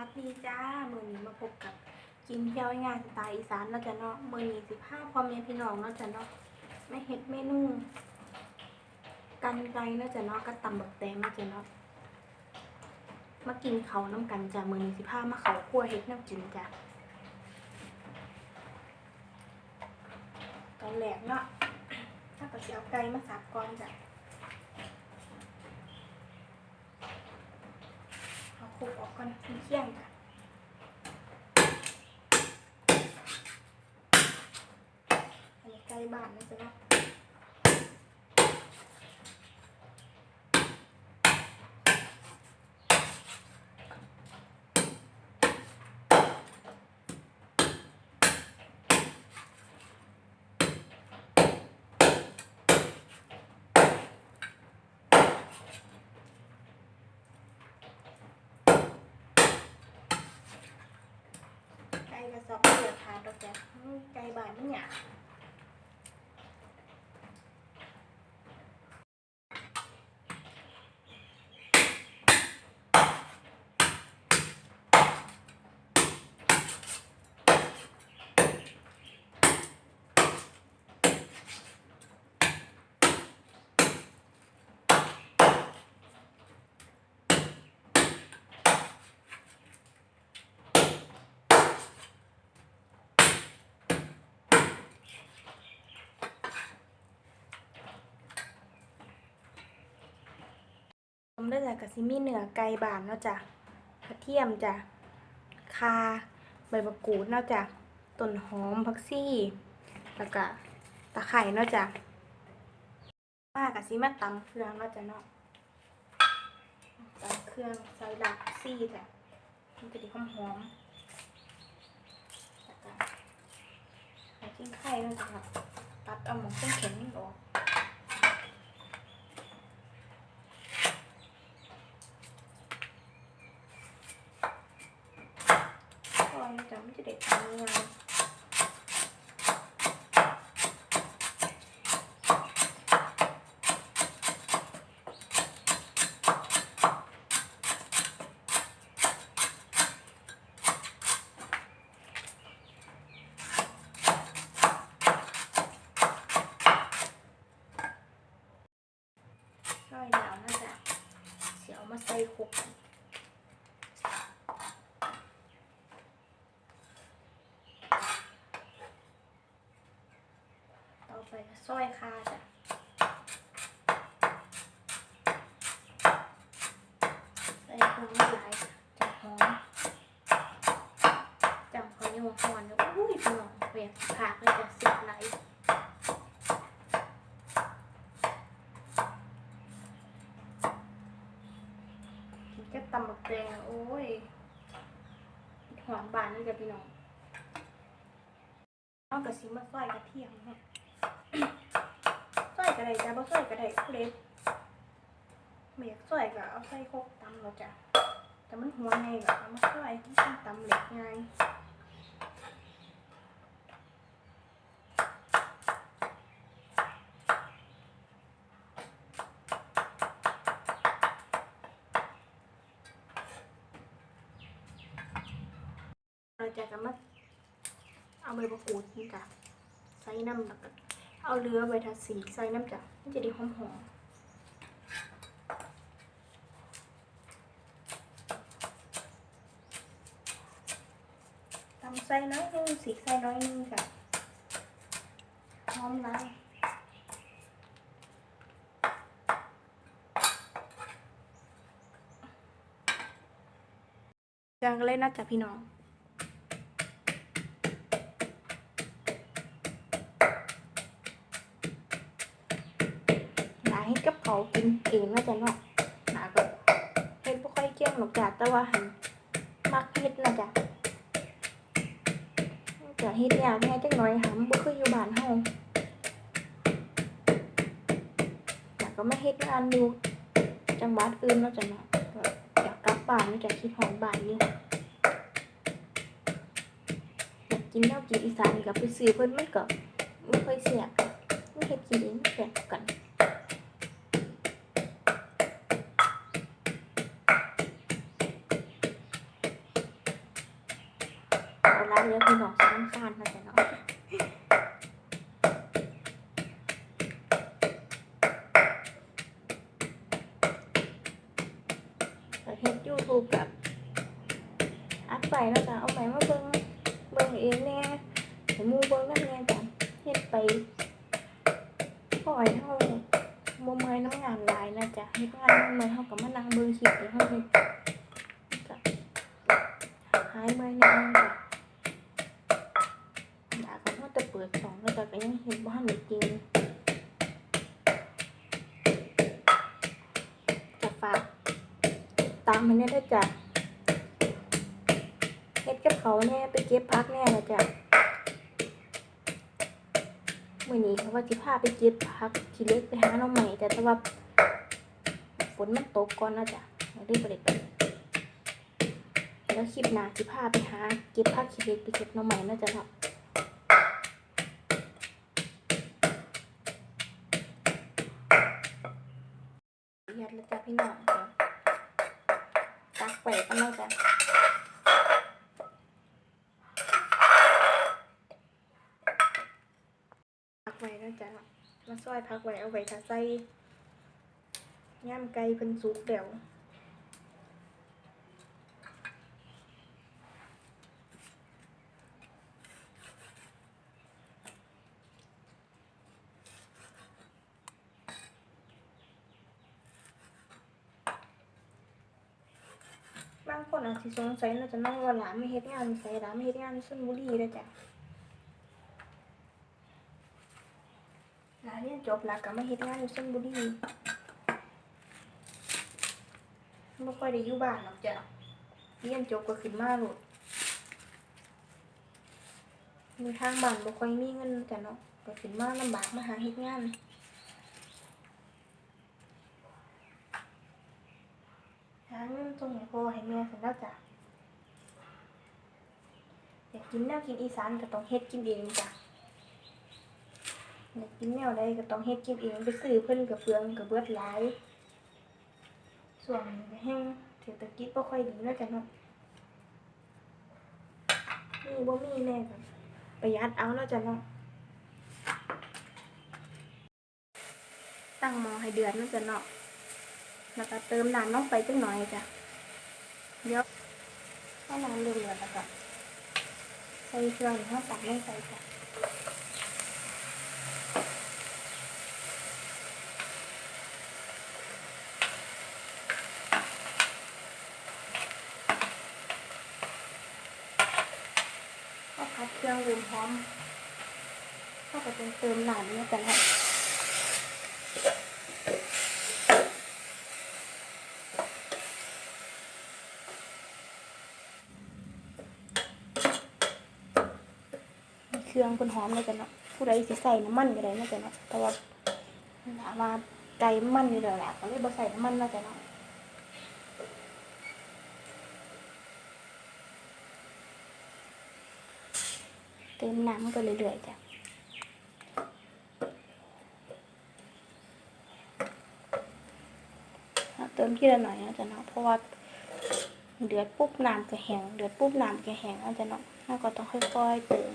วัสดีจ้ามือนี้มาพบกับกินเที่ยวงานสไตล์อีสานเนาะจ้ะเนาะมือนี้สิพาพ่อแม่พี่น้องเนาะจ้ะเนาะไม่เฮ็ดเมนูกันไกลเนาะจ้ะเนาะก็ตำบักแตงเนาะจ้ะเนาะมากินเขาน้ำกันจ้ะมือนี้สิพามาเขาคั่วเฮ็ดน้ำกินจ้ะตอนแรกเนาะถ้าก็สิเอาไก่มาสับก่อนจ้ะ เอาคุกออกก่อนมีเคี่ยงค่ะอันนี้ใกล้บ้านนะจ๊ะเนาะไก่กระสอบ เดือดท ดอกจ้ะอืมไก่บ้านมันหยาบผมได้จากกะซิมีเนื้อไก่บานเนาะจ้ะกระเทียมจ้ะคาใบมะกรูดเนาะจ้ะต้นหอมผักซี่ แล้วก็ตะไคร้เนาะจ้ะป้ากะซิมาตำเครื่องเนาะจ้ะเนาะตำเครื่องใส่ดักซี่จ้ะมันจะดีหอมหอมแล้วก็ใส่ชิ้นไข่เนาะจ้ะครับตัดเอาหมองเส้นแข็งนี่ออก ซอยนะจ๊ะมันจะเด็ดทำยังไงซอยแล้วนะจ๊ะเสียวมาใส่คุก ต่อไปก็ซอยคาจ้ะใส่ผงหลายจะหอมจำเขาโยงหอนแล้วอุ้ยพี่น้องเปียกผักเลยจะเสียบไหลกินแค่ตำบักแดงโอ้ยหอมบานนี่จ้ะพี่น้องเอากระซิมาซอยกระเทียมเนาะซอย กระไดจ้ะบ่ซอยกระไดเล็บเมียากซอยก็เอาใส่โคกตำเราจ้ะแต่มันหัวไงก็เอามาซอยมันตำเล็กไงเราจะกันมาเอาใบมะกรูดนี่จ้ะใส่น้ำแล้วก็ เอาเรือใบทัดสีใส่น้ำจ้ะมันจะได้หอมๆตำใส่น้อยนึงสีใส่น้อยนึงจ้ะหอมไรจังเลยนะจ๊ะพี่น้อง หนา เขาวกินเองน่าจะเนาะหนาก็เฮ็ดบ่ค่อยเก่งหรอกจ้ะแต่ว่าหันมักเฮ็ดนะจ้ะจะเฮ็ดยากแหน่จักหน่อยหำบ่คืออยู่บ้านเฮาแต่ก็มาเฮ็ดงานอยู่จังหวัดอื่นเนาะจ้ะเนาะอยากกลับบ้านเนาจะคิดฮอดบ้านอยู่อยากกินแนวกินอีสานก็ไปซื้อเพิ่นมันก็บ่ค่อยแซ่บมันเฮ็ดกินเองแซ่บกัน ร้านเลี้ยงพี่น้องสำคัญนะจ๊ะเนาะก็เฮ็ดยูทูบกับอัดไปเนาะจ๊ะเอาไปมาเบิ่งเบิ่งเองแน่ให้หมู่เบิ่งนำแน่จ้ะเฮ็ดไปปล่อยเฮาบ่เมื่อยน้ำงานหลายนะจ๊ะเฮ็ดงานบ่เมื่อยเฮาก็มานั่งเบิ่งคลิปที่เฮาเฮ็ดก็หายเมื่อยแน่จ้ะ อยากเขาจะเปิดสอง แล้วแต่ก็ยังเห็นบ้านจริงจะฝากตามมันเนี่ยได้จ้ะเฮ็ดกับเขาแน่ไปเก็บพักแน่นะจ้ะมื่อนี้เขาว่าสิพาไปเก็บพักทีเล็กไปหาน้องใหม่แต่แต่ว่าฝนมันตกก่อนนะจ้ะไม่ได้ไปเลยไปแล้วคลิปหน้าสิพาไปหาเก็บพักทีเล็กไปเก็บน้องใหม่น่าจะเนาะ ยัดแล้ว จ้ะพี่น้องจ้ะตักไปกันแล้วจ้ะพักไว้แล้วจ้ะมาซอยพักไว้เอาไว้ถ้าใส่ย่ำไก่เพิ่นสุกเดี๋ยว คนอาจสิสงสัยน่าจะน้องว่าหลานไม่เฮ็ดงานใส่หลานไม่เฮ็ดงานชลบุรีแล้วจ้ะหลานเรียนจบแล้วก็ไมาเฮ็ดงานอยู่ชลบุรีไม่ค่อยได้อยู่บ้านหรอกจ้ะเรียนจบก็ขึ้นมาโลดมีทางบ้านบ่ค่อยมีเงินจ้ะเนาะก็ขึ้นมาลำบากมาหาเฮ็ดงาน หาเงินส่งให้พ่อให้แม่สร็จแล้วจ้ะอยากกินแนวกินอีสานก็ต้องเฮ็ดกินเองจ้ะอยากกินแนวใดก็ต้องเฮ็ดกินเองไปซื้อเพิ่นกับเปลืองกับเบิดหลายส่วนแห้งเศรษฐกิจบ่ค่อยดีแล้วจ้ะเนาะมีบ่มีแน่ก็ประหยัดเอาแล้วจ้ะเนาะตั้งหม้อให้เดือดแล้วจ้ะเนาะแล้วก็เติมน้ำลงไปจังหน่อยจ้ะ เดี๋ยวให้น้ำเดือดแล้วก็ใส่เครื่องที่เราตักลงไปจ้ะก็พัดเครื่องรวมพร้อมก็จะเป็นเติมน้ำเนี่ยกันแหละ รื่องเป็นหอมเลยจ้ะเนาะผู้ใดสิใส่น้ำมันก็ได้นะจ้ะเนาะแต่ว่าถามว่าไก่มันอยู่แล้วแหละก็เลยบ่ใส่น้ำมันนะจ้ะเนาะเติมน้ำไปเรื่อยๆจ้ะเอาเติมทีละหน่อยนะจ๊ะเนาะเพราะว่าเดือดปุ๊บน้ำก็แห้งเดือดปุ๊บน้ำก็แห้งนะจ๊ะเนาะแล้วก็ต้องค่อยๆเติม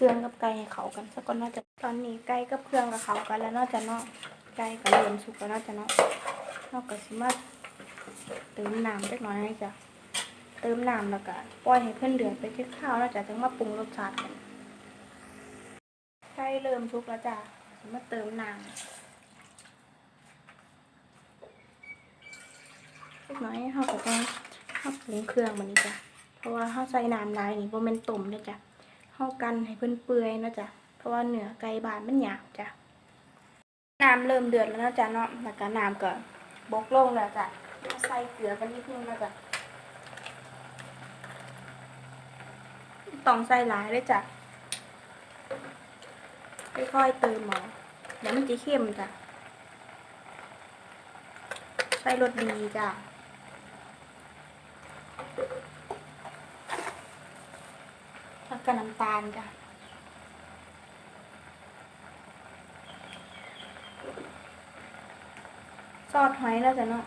เครื่องกับไก่ให้เขากันสักก่อนน่าจะตอนนี้ไก่กับเครื่องกับเขากันแล้วนอกจากนาะไก่กับเริ่มสุกแล้วนอกจากนาะนอกจากสิมาเติมน้ำเล็กน้อยให้จ้ะเติมน้ำแล้วก็ปล่อยให้เพื่อนเดือดไปที่ข้าวแล้วจ้ะจึงมาปรุงรสชาติกันไก่เริ่มสุกแล้วจ้ะสิมาเติมน้ำเล็กน้อยให้เขาก็ต้องเขาปรุงเครื่องมันนี้จ้ะเพราะว่าเขาใส่น้ำลายนี่บ่แม่นต้มเด้อจ้ะ เข้ากันให้เพื่อนเปื่อยๆนะจ๊ะเพราะว่าเนื้อไก่บานมันหยาบจ้ะน้ำเริ่มเดือดแล้วนะจ้ะเนาะแล้วก็น้ำก็บกลงแล้วจ้ะใส่เกลือกันนิดนึงแล้วจ้ะต้องใส่หลายเลยจ้ะค่อยๆเติมหมอเดี๋ยวมันจะเข้มจ้ะใส่รสดีจ้ะ แล้วก็น้ำตาลจ้ะซอสหอยแล้วจ้ะเนาะ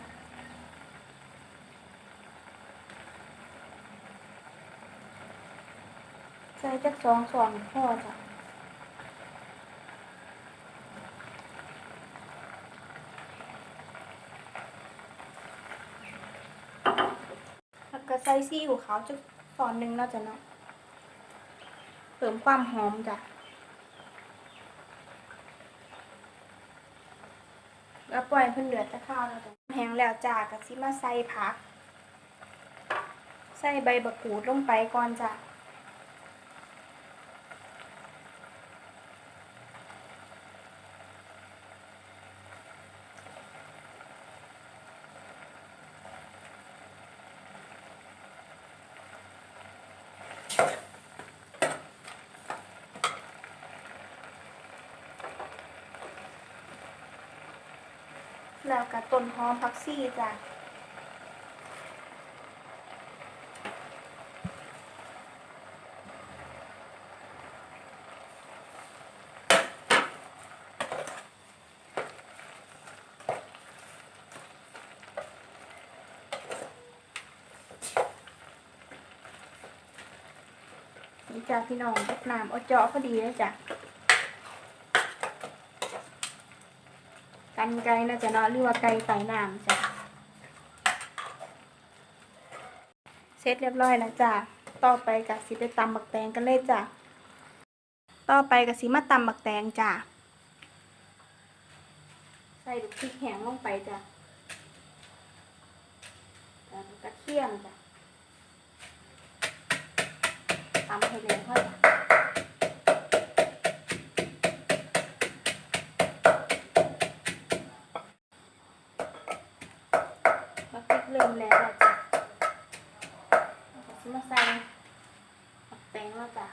ใส่จักสองส่วนพ่อจ้ะแล้วก็ใส่ซีอิ๊วขาวจักส่วนหนึ่งแล้วจ้ะเนาะ ริมความหอมจ้ะแล้วปล่อยเพื่อนเดือดจะข้าวแล้วจ้ะแห้งแล้วจ้าก็สิมาใส่ผัก ใส่ใบบักกูดลงไปก่อนจ้ะ แล้วก็ต้นหอมผักชีจ้ะนี่จ้ะพี่น้องกับน้ำเอาเจาะพอดีเลยจ้ะ กันไก่นะจ๊ะเนาะหรือว่าไก่ไต่น้ำจ้ะเสร็จเรียบร้อยแล้วจ้ะต่อไปกับสิไปตำบักแตงกันเลยจ้ะต่อไปกับสิมาตำบักแตงจ้ะใส่ลูกพริกแห้งลงไปจ้ะกระเทียมจ้ะตำให้เร็วค่อย แล้วก็สิมาใส่ผักแตงแล้วจ้ะ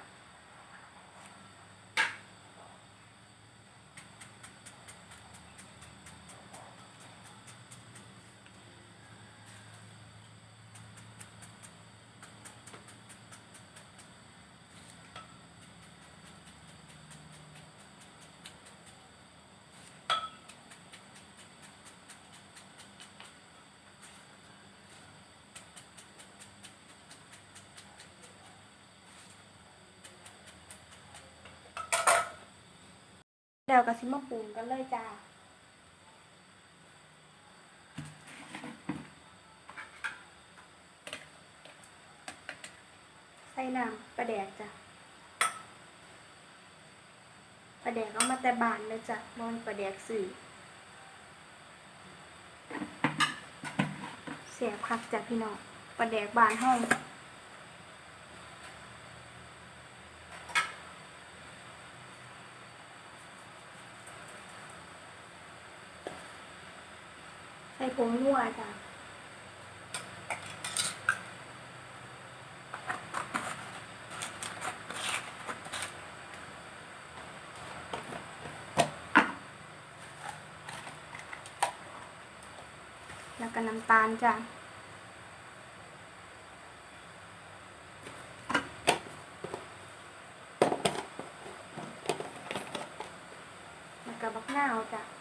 แล้วก็สิมาปรุงกันเลยจ้าใส่น้ำปลาแดกจ้ะปลาแดกเอามาแต่บานเลยจ้ะมอนปลาแดกสื่อเสียผักจ้ะพี่น้องปลาแดกบานห้อง งนัวจ้ะแล้วก็น้ำตาลจ้ะแล้วก็บักนาวจ้ะ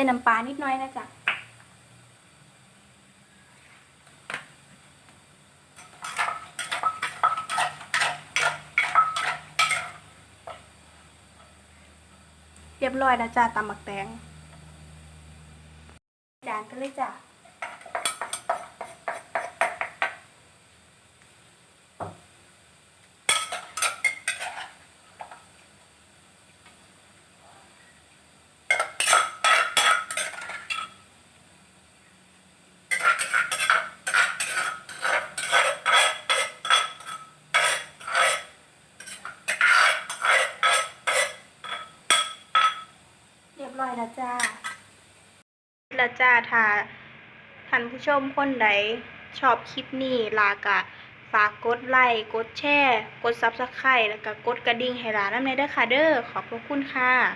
ส่น้ำปลานิดหน้อยนะจ๊ะเรียบร้อยแล้วจ้าตำหมักแตงจานกันเลยจ้ะ เรียบร้อยแล้วจ้า แล้วจ้าถ้าท่านผู้ชมคนใดชอบคลิปนี้ลากะฝากกดไลค์กดแชร์ กดซับสไครต์แล้วก็กดกระดิ่งให้ร้านน้ำในเด้อค่ะเด้อขอบพระคุณค่ะ